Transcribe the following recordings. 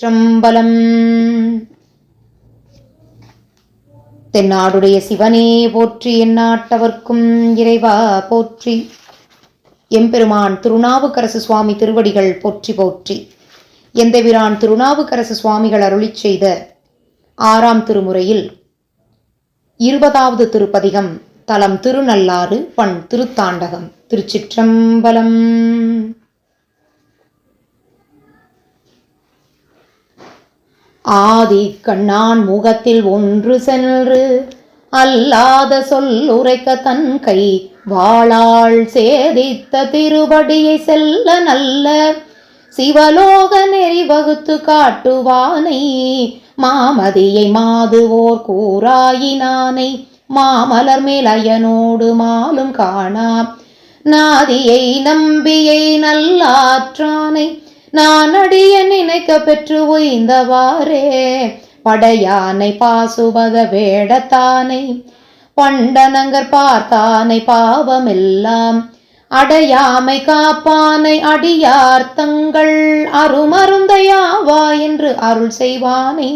திருச்சிற்றம்பலம் தென்னாடுடைய சிவனே போற்றி எந்நாட்டவர்க்கும் இறைவா போற்றி. எம்பெருமான் திருநாவுக்கரசு சுவாமி திருவடிகள் போற்றி போற்றி. எந்தவிரான் திருநாவுக்கரசு சுவாமிகள் அருளிச் செய்த ஆறாம் திருமுறையில் இருபதாவது திருப்பதிகம் தலம் திருநள்ளாறு பண் திருத்தாண்டகம் திருச்சிற்றம்பலம். ஆதி கண்ணான் முகத்தில் ஒன்று சென்று அல்லாத சொல்லுரைக்க தன் கை வாளாள் சேதித்த திருவடியை செல்ல நல்ல சிவலோக நெறி வகுத்து காட்டுவானை. மாமதியை மாதுவோர் கூறாயினானை. மாமலர் மேலயனோடு மாலும் காணாம் நாதியை நம்பியை நல்லாற்றானை. நான் அடிய நினைக்க பெற்று உய்ந்தவாறே. படையானை பாசுபத வேடத்தானை பண்டனங்கர் பார்த்தானை பாவமெல்லாம். அடையாமை காப்பானை அடியார் தங்கள் அருமருந்தையாவா என்று அருள் செய்வானை.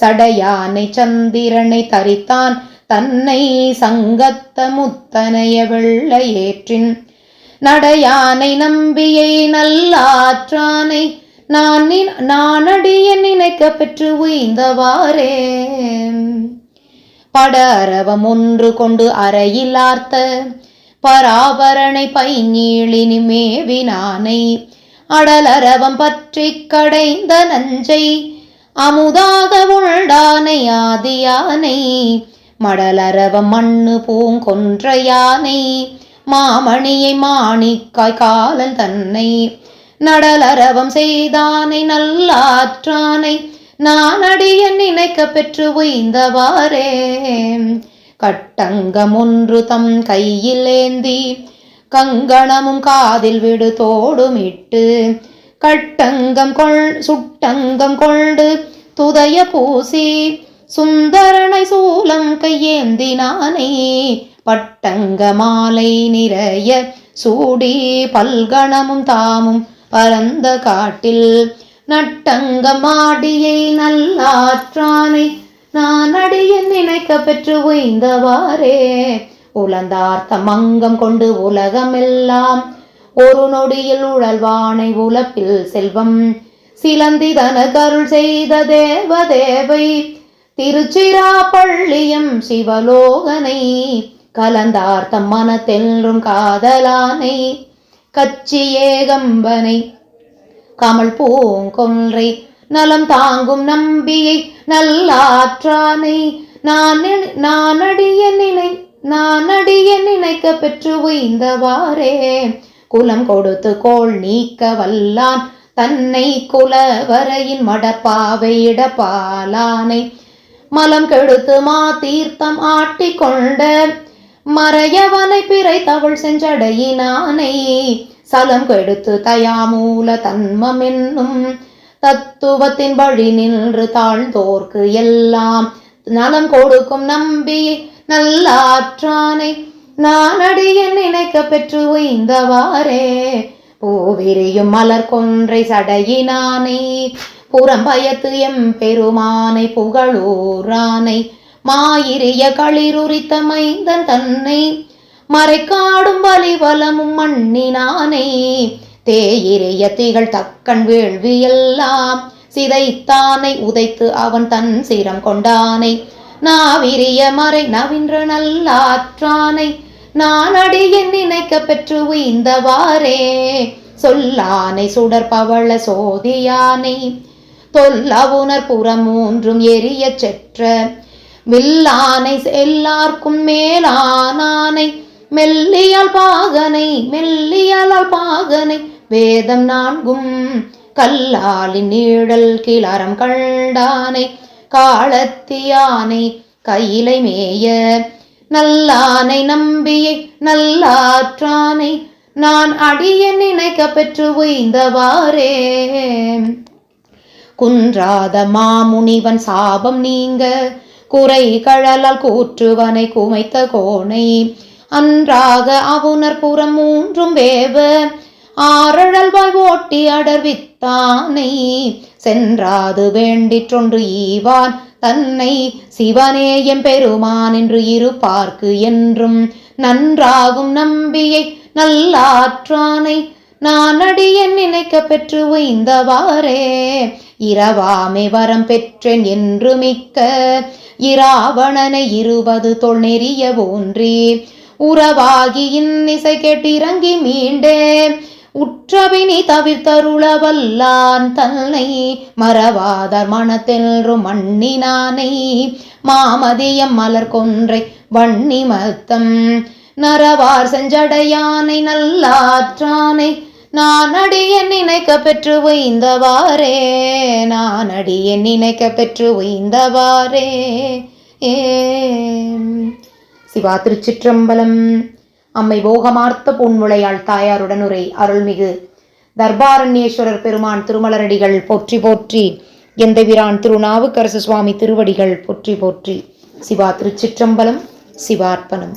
சடையானை சந்திரனை தரித்தான் தன்னை சங்கத்த முத்தனைய வெள்ளையேற்றின் நடையானை நம்பியை நல்லாற்றானை நான் நின்- நினைக்க பெற்று உய்ந்தவாறே. படரவம் ஒன்று கொண்டு அறையிலார்த்த பராபரணை பைஞீழினி மேவினானை அடலரவம் பற்றி கடைந்த நஞ்சை அமுதாக உள்டானை ஆதியானை மடலரவம் மண்ணு பூங்கொன்ற யானை மாமணியை மாணிக்காய் காலன் தன்னை நடலரவம் செய்தானை நல்லாற்றானை நான் அடிய நினைக்க பெற்று உய்ந்தவாறே. கட்டங்கம் ஒன்று தம் கையில் ஏந்தி கங்கணமும் காதில் விடு தோடுமிட்டு கட்டங்கம் கொள் சுட்டங்கம் கொண்டு துதய பூசி சுந்தரனை சூலம் கையேந்தினானே பட்டங்க மாலை நிறைய சூடி பல்கணமும் தாமும் பரந்த காட்டில் நட்டங்க மாடியை நல்லாற்றானை நான் அடிய நினைக்க பெற்று உய்ந்தவாறே. உலந்தார்த்த மங்கம் கொண்டு உலகமெல்லாம் ஒரு நொடியில் உழல்வானை உலப்பில் செல்வம் சிலந்திதன கருள் செய்த தேவதேவை திருச்சிராப்பள்ளியும் சிவலோகனை கலந்தார்த்தம் மனத்தெல்லும் காதலானை கச்சி ஏகம்பனை கமல் பூங்கொன்றை நலம் தாங்கும் நம்பியை நல்லாற்றானை நான் நானடிய நினை நானடிய நினைக்க பெற்று உய்ந்தவாறே. குலம் கொடுத்து கோள் நீக்க வல்லான் தன்னை குலவரையின் மடப்பாவையிட பாலானை மலம் கெடுத்து மா தீர்த்தம் ஆட்டிக் கொண்ட மறையவனை பிறை தவள் செஞ்சடையினானை. சலம் கெடுத்து தயாமூல தன்மம் என்னும் தத்துவத்தின் வழி நின்று தாழ்ந்தோர்க்கு எல்லாம் நலம் கொடுக்கும் நம்பி நல்லாற்றானை. நானடியன் நினைக்க பெற்று உய்ந்தவாறே. பூவிரியும் மலர் கொன்றை சடையினானை. புறம்பயத்து எம் பெருமானை புகழூரானை மாயிரிய களிருரித்த மைந்தன் தன்னை மறைக்காடும் வலிவலமும் மண்ணினானை தேயிரிய திகழ் தக்கன் வேள்வியெல்லாம் சிதைத்தானை உதைத்து அவன் தன் சிரம் கொண்டானை நாவிரிய மறை நவின்ற நல்லாற்றானை நான் அடியன் நினைக்க பெற்று உய்ந்தவாறே சொல்லானை சுடற்பவள சோதியானை தொல்லவுணர் புறம் மூன்றும் எரிய செற்ற. வில்லானை எல்லார்க்கும் மேலானானை மெல்லியல் பாகனை மெல்லியலால் பாகனை வேதம் நான்கும் கல்லாலின் நீழல் கிளறம் கண்டானை காலத்தியானை கையிலை மேய. நல்லானை நம்பியை நல்லாற்றானை நான் அடிய நினைக்க பெற்று உய்ந்தவாறே. குன்றாத மாமுனிவன் சாபம் நீங்க. குறை கழலால் கூற்றுவனை குமைத்த கோணை அன்றாக அவுணர் புறம் மூன்றும் வேவ. ஆரழல்வாய் ஓட்டி அடர்வித்தானை சென்றாது வேண்டிற்றொன்று ஈவான் தன்னை. சிவனே எம்பெருமான் என்று இருப்பார்க்கு என்றும். நன்றாகும் நம்பியை நல்லாற்றானை. நான் அடியன் நினைக்க பெற்று உய்ந்தவாறே இரவாமை வரம் பெற்றேன் என்று மிக்க இராவணனை இருபது தொல் நெறிய ஊன்றி. உறவாகி இன்னிசை கேட்டிறங்கி மீண்டே. உற்றவினி தவிர்த்தருள வல்லான் தன்னை மறவாதர் மனத்தெல்றும் மண்ணினானை மாமதியம் மலர் கொன்றை வன்னி மத்தம். நரவார் செஞ்சடையானை நல்லாற்றானை. நான் அடியன் நினைக்க பெற்று உய்ந்தவாறே. நான் அடியன் நினைக்க பெற்று உய்ந்தவாறே. சிவா திருச்சிற்றம்பலம். அம்மை போகமார்த்த பொன்முளையாள் தாயாருடன் உரை. அருள்மிகு தர்பாரண்யேஸ்வரர் பெருமான் திருமலரடிகள் போற்றி போற்றி. எந்தவிரான் திருநாவுக்கரசு சுவாமி திருவடிகள் போற்றி போற்றி. சிவா திருச்சிற்றம்பலம். சிவார்ப்பணம்.